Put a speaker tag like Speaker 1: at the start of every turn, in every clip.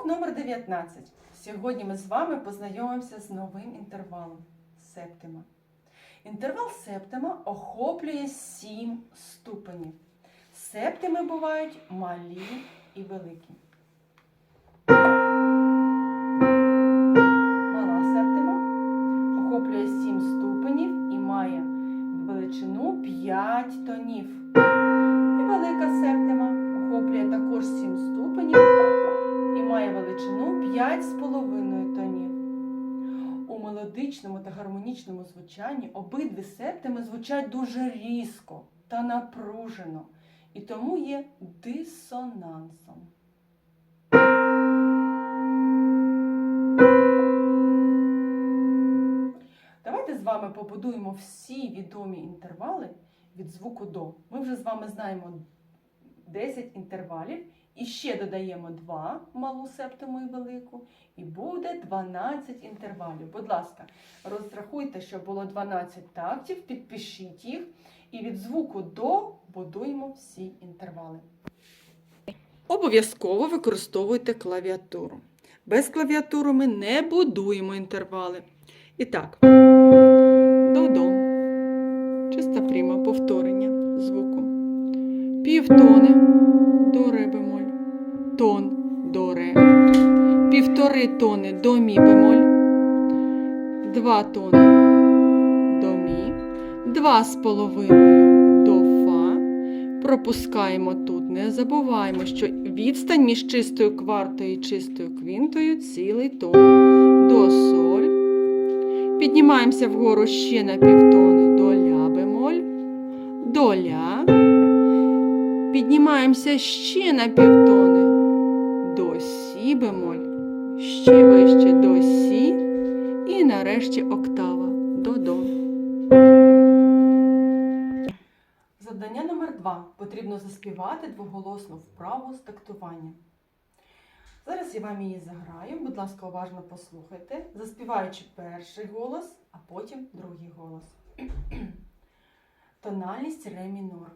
Speaker 1: Урок номер 19. Сьогодні ми з вами познайомимося з новим інтервалом септима. Інтервал септима охоплює 7 ступенів. Септими бувають малі і великі. Мелодичному та гармонічному звучанні обидві септими звучать дуже різко та напружено, і тому є дисонансом. Давайте з вами побудуємо всі відомі інтервали від звуку до. Ми вже з вами знаємо 10 інтервалів. І ще додаємо 2 малу септиму і велику, і буде 12 інтервалів. Будь ласка, розрахуйте, щоб було 12 тактів, підпишіть їх, і від звуку до будуємо всі інтервали. Обов'язково використовуйте клавіатуру. Без клавіатури ми не будуємо інтервали. І так, до-до. Чиста пряма повторення звуку. Півтони 3 тони до мі бемоль, Два тони до мі, Два з половиною до фа. Пропускаємо тут. Не забуваємо, що відстань між чистою квартою і чистою квінтою цілий тон до соль. Піднімаємося вгору ще на півтони до ля бемоль, до ля. Піднімаємося ще на півтони до сі бемоль ще вище до сі і нарешті октава до до. Завдання номер два. Потрібно заспівати двоголосну вправу з тактування. Зараз я вам її заграю. Будь ласка, уважно послухайте, заспіваючи перший голос, а потім другий голос. Тональність ре мінор.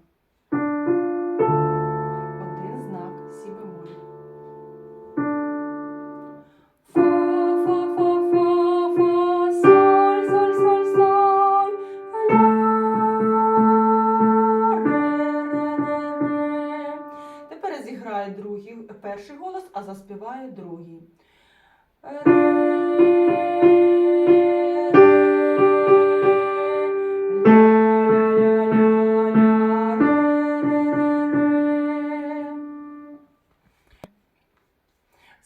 Speaker 1: Другий, перший голос, а заспіваю другий.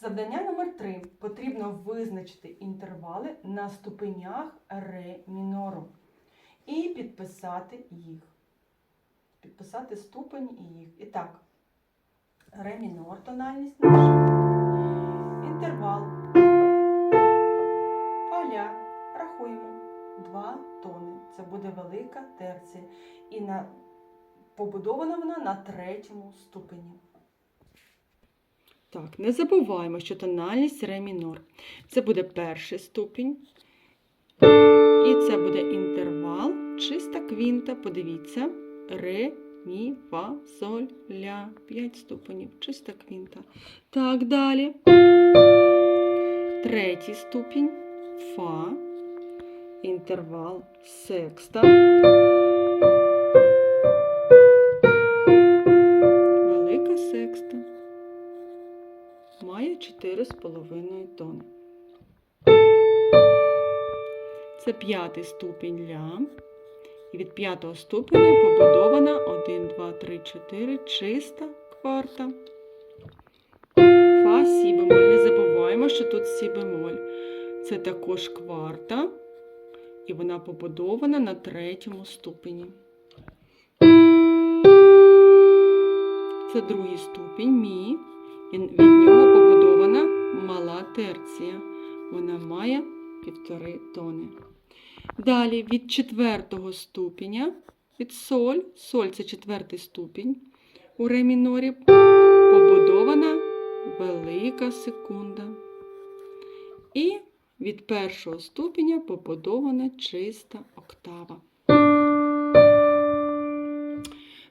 Speaker 1: Завдання номер 3 Потрібно визначити інтервали на ступенях ре мінору і підписати їх. Підписати ступень і їх. І так, ре мінор тональність наша. Інтервал. Поля. Рахуємо. Два тони. Це буде велика терція. І на... побудована вона на третьому ступені. Так, не забуваємо, що тональність ре мінор. Це буде перший ступінь. І це буде інтервал, чиста квінта. Подивіться. Ре, мі, фа, соль, ля. П'ять ступенів. Чиста квінта. Так, далі. Третій ступінь. Фа. Інтервал секста. Велика секста має 4,5 тони. Це п'ятий ступінь ля. Від п'ятого ступеня побудована 1, 2, 3, 4 чиста кварта. Фа, сі бемоль. Не забуваємо, що тут сі бемоль. Це також кварта. І вона побудована на третьому ступені. Це другий ступінь мі. І від нього побудована мала терція. Вона має півтори тони. Далі від четвертого ступеня, від соль, соль це четвертий ступінь у ре мінорі, побудована велика секунда. І від першого ступеня побудована чиста октава.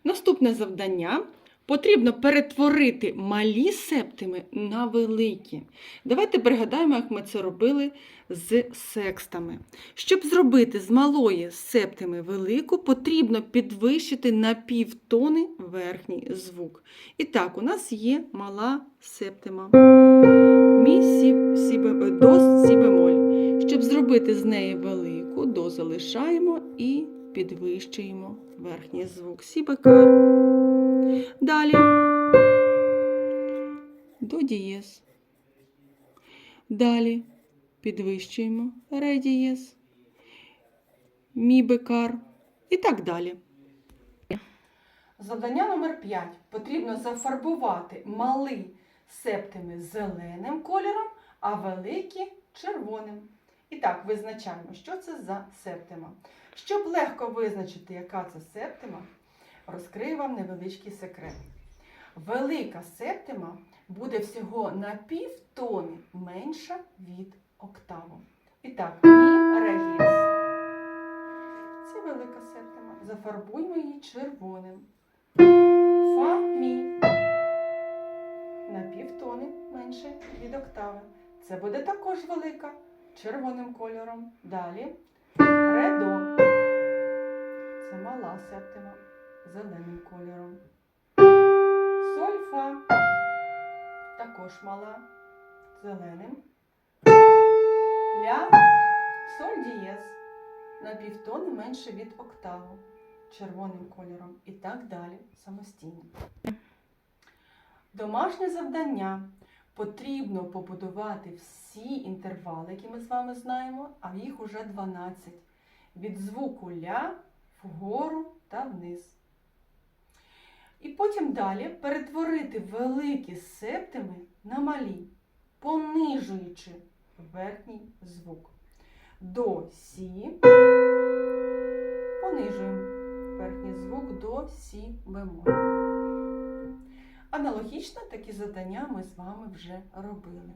Speaker 1: Наступне завдання потрібно перетворити малі септими на великі. Давайте пригадаємо, як ми це робили з секстами. Щоб зробити з малої септими велику, потрібно підвищити на півтони верхній звук. І так, у нас є мала септима. Мі сі, сі, до сі бемоль. Щоб зробити з неї велику, до залишаємо і підвищуємо верхній звук. Сі бекар. Далі до дієз. Далі підвищуємо ре дієз, мі бекар і так далі. Завдання номер 5. Потрібно зафарбувати малий септими зеленим кольором, а великі червоним. І так, визначаємо, що це за септима. Щоб легко визначити, яка це септима, розкрию вам невеличкий секрет. Велика септима буде всього на півтони менша від октаву. І так, мі ре дієс. Це велика септима. Зафарбуємо її червоним. Фа мі. На півтони менше від октави. Це буде також велика червоним кольором. Далі ре до. Це мала септима зеленим кольором. Соль фа. Також мала зеленим. Ля соль дієз. На півтони менше від октаву червоним кольором і так далі самостійно. Домашнє завдання. Потрібно побудувати всі інтервали, які ми з вами знаємо, а їх уже 12. Від звуку ля вгору та вниз. І потім далі перетворити великі септими на малі, понижуючи верхній звук. До сі. Понижуємо верхній звук до сі бемоль. Аналогічно такі завдання ми з вами вже робили.